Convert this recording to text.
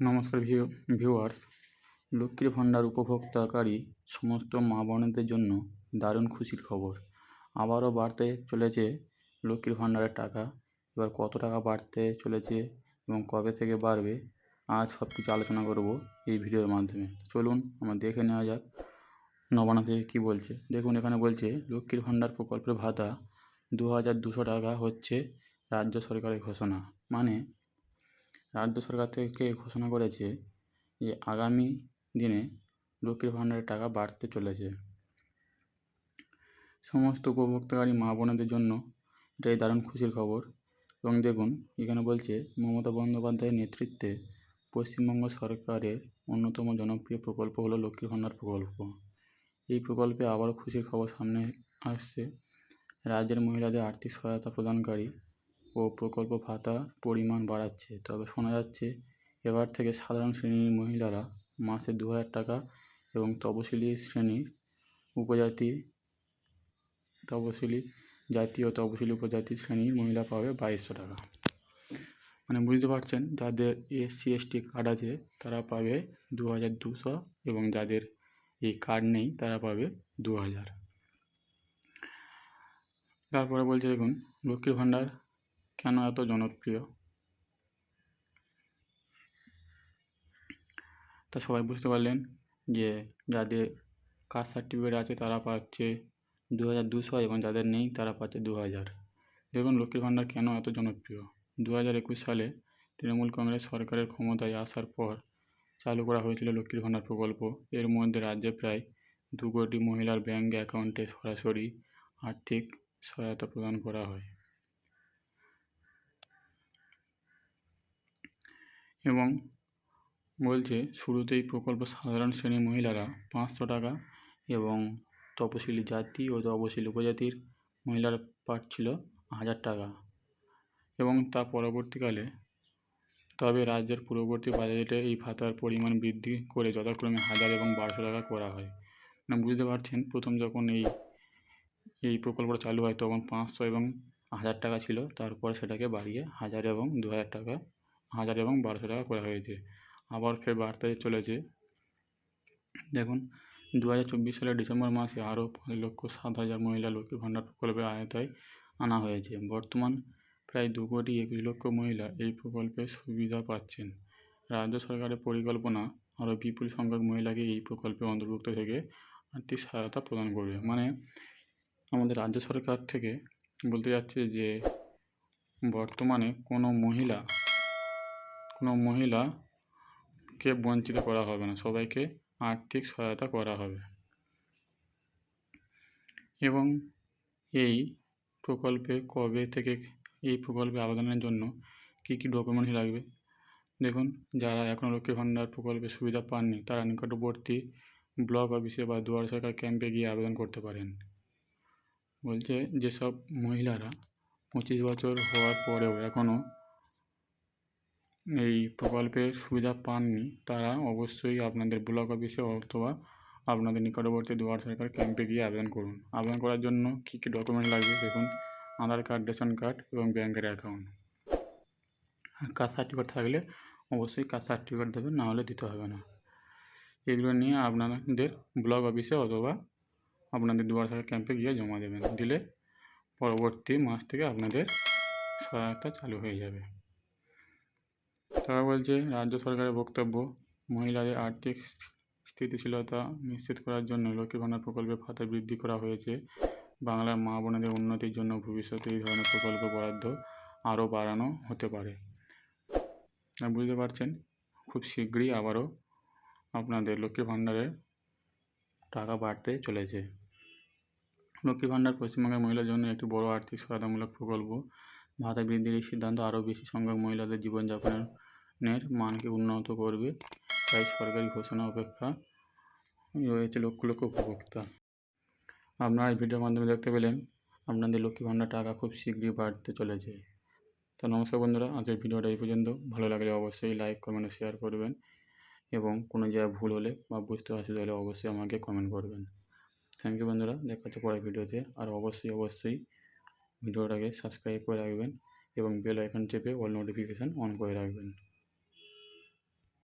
নমস্কার view viewers লক্ষ্মীর ভাণ্ডার উপভোক্তাকারী সমস্ত মা বোনেদের জন্য দারুণ খুশির খবর। আবারও বাড়তে চলেছে লক্ষ্মীর ভাণ্ডারের টাকা। এবার কত টাকা বাড়তে চলেছে এবং কবে থেকে বাড়বে, আজ সব কিছু আলোচনা করব এই ভিডিওর মাধ্যমে। চলুন, আমরা দেখে নেওয়া যাক নবান্ন থেকে কী বলছে। দেখুন, এখানে বলছে, লক্ষ্মীর ভাণ্ডার প্রকল্পের ভাতা দু হাজার দুশো টাকা হচ্ছে রাজ্য সরকারের ঘোষণা। মানে রাজ্য সরকার থেকে ঘোষণা করেছে যে আগামী দিনে লক্ষ্মীর ভাণ্ডারের টাকা বাড়তে চলেছে। সমস্ত উপভোক্তাকারী মা বোনেদের জন্য এটাই দারুণ খুশির খবর। এবং দেখুন, এখানে বলছে, মমতা বন্দ্যোপাধ্যায়ের নেতৃত্বে পশ্চিমবঙ্গ সরকারের অন্যতম জনপ্রিয় প্রকল্প হলো লক্ষ্মীর ভাণ্ডার প্রকল্প। এই প্রকল্পে আবারও খুশির খবর সামনে আসছে। রাজ্যের মহিলাদের আর্থিক সহায়তা প্রদানকারী ও প্রকল্প ভাতা পরিমাণ বাড়াচ্ছে। তবে শোনা যাচ্ছে, এবার থেকে সাধারণ শ্রেণির মহিলারা মাসে দু হাজার টাকা এবং তপশিলি শ্রেণির উপজাতি তপশিলি জাতি ও তপশিলি উপজাতি শ্রেণির মহিলা পাবে বাইশশো টাকা। মানে বুঝতে পারছেন, যাদের এসসি, এসটি কার্ড আছে, তারা পাবে দু হাজার দুশো এবং যাদের এই কার্ড নেই, তারা পাবে দু হাজার। তারপরে বলছে দেখুন, লক্ষ্মীর ভাণ্ডার কেন এত জনপ্রিয়? তা সবাই বুঝতে পারলেন যে যাদের কাস্ট সার্টিফিকেট আছে তারা পাচ্ছে দু হাজার দুশো এবং যাদের নেই তারা পাচ্ছে দু হাজার দেখুন লক্ষ্মীর ভাণ্ডার কেন এত জনপ্রিয়? দু হাজার একুশ সালে তৃণমূল কংগ্রেস সরকারের ক্ষমতায় আসার পর চালু করা হয়েছিল লক্ষ্মীর ভাণ্ডার প্রকল্প। এর মধ্যে রাজ্যে প্রায় দু কোটি মহিলার ব্যাঙ্ক অ্যাকাউন্টে সরাসরি আর্থিক সহায়তা প্রদান করা হয়। এবং বলছে, শুরুতেই প্রকল্প সাধারণ শ্রেণির মহিলারা পাঁচশো টাকা এবং তপশিলি জাতি ও তপশিলি উপজাতির মহিলারা পাচ্ছিল হাজার টাকা। এবং তা পরবর্তীকালে তবে রাজ্যের পূর্ববর্তী বাজেটে এই ভাতার পরিমাণ বৃদ্ধি করে যথাক্রমে হাজার এবং বারোশো টাকা করা হয়। মানে বুঝতে পারছেন, প্রথম যখন এই এই প্রকল্পটা চালু হয় তখন পাঁচশো এবং হাজার টাকা ছিল, তারপর সেটাকে বাড়িয়ে হাজার এবং দু হাজার টাকা হাজার এবং বারোশো টাকা করা হয়েছে। আবার ফের বাড়তে চলেছে, দেখুন দু হাজার চব্বিশ সালের ডিসেম্বর মাসে আরও পাঁচ লক্ষ সাত হাজার মহিলা লক্ষ্মীর ভাণ্ডার প্রকল্পের আয়তায় আনা হয়েছে। বর্তমান প্রায় দু কোটি একুশ লক্ষ মহিলা এই প্রকল্পের সুবিধা পাচ্ছেন। রাজ্য সরকারের পরিকল্পনা, আরও বিপুল সংখ্যক মহিলাকে এই প্রকল্পে অন্তর্ভুক্ত থেকে আর্থিক সহায়তা প্রদান করবে। মানে আমাদের রাজ্য সরকার থেকে বলতে যাচ্ছে যে, বর্তমানে কোনো মহিলা কোনো মহিলাকে বঞ্চিত করা হবে না, সবাইকে আর্থিক সহায়তা করা হবে। এবং এই প্রকল্পে কবে থেকে এই প্রকল্পে আবেদনের জন্য কী কী ডকুমেন্টস লাগবে? দেখুন, যারা এখনও লক্ষ্মী ভাণ্ডার প্রকল্পের সুবিধা পাননি, তারা নিকটবর্তী ব্লক অফিসে বা দুয়ার সরকার ক্যাম্পে গিয়ে আবেদন করতে পারেন। বলছে, যেসব মহিলারা পঁচিশ বছর হওয়ার পরেও এখনও এই প্রকল্পের সুবিধা পাননি, তারা অবশ্যই আপনাদের ব্লক অফিসে অথবা আপনাদের নিকটবর্তী দুয়ার সরকার ক্যাম্পে গিয়ে আবেদন করুন। আবেদন করার জন্য কী কী ডকুমেন্ট লাগবে দেখুন। আধার কার্ড, রেশন কার্ড এবং ব্যাংকের অ্যাকাউন্ট। আর কাস্ট সার্টিফিকেট থাকলে অবশ্যই কাস্ট সার্টিফিকেট দেবেন, না হলে দিতে হবে না। এগুলো নিয়ে আপনাদের ব্লক অফিসে অথবা আপনাদের দুয়ার সরকার ক্যাম্পে গিয়ে জমা দেবেন। দিলে পরবর্তী মাস থেকে আপনাদের সহায়তা চালু হয়ে যাবে। তারা বলছে, রাজ্য সরকারের বক্তব্য, মহিলাদের আর্থিক স্থিতিশীলতা নিশ্চিত করার জন্য লক্ষ্মী ভাণ্ডার প্রকল্পের ভাতা বৃদ্ধি করা হয়েছে। বাংলার মা বোনেদের উন্নতির জন্য ভবিষ্যতে এই ধরনের প্রকল্প বরাদ্দ আরও বাড়ানো হতে পারে। বুঝতে পারছেন, খুব শীঘ্রই আবারও আপনাদের লক্ষ্মী ভাণ্ডারের টাকা বাড়তে চলেছে। লক্ষ্মী ভাণ্ডার পশ্চিমবঙ্গের মহিলার জন্য একটি বড় আর্থিক সহায়তামূলক প্রকল্প। ভাতা বৃদ্ধির এই সিদ্ধান্ত আরও বেশি সংখ্যক মহিলাদের জীবনযাপনের মানকে উন্নত করবে, তাই সরকারি ঘোষণা অপেক্ষা রয়েছে লক্ষ লক্ষ উপভোক্তা। আপনারা এই ভিডিওর মাধ্যমে দেখতে পেলেন আপনাদের লক্ষ্মী ভাণ্ডার টাকা খুব শীঘ্রই বাড়তে চলেছে। তো নমস্কার বন্ধুরা, আজকের ভিডিওটা এই পর্যন্ত। ভালো লাগলে অবশ্যই লাইক কমেন্ট শেয়ার করবেন এবং কোনো জায়গায় ভুল হলে বা বুঝতে অসুবিধা হলে অবশ্যই আমাকে কমেন্ট করবেন। থ্যাংক ইউ বন্ধুরা, দেখা হচ্ছে পরের ভিডিওতে। আর অবশ্যই অবশ্যই ভিডিওটাকে সাবস্ক্রাইব করে রাখবেন এবং বেল আইকন চেপে অল নোটিফিকেশান অন করে রাখবেন।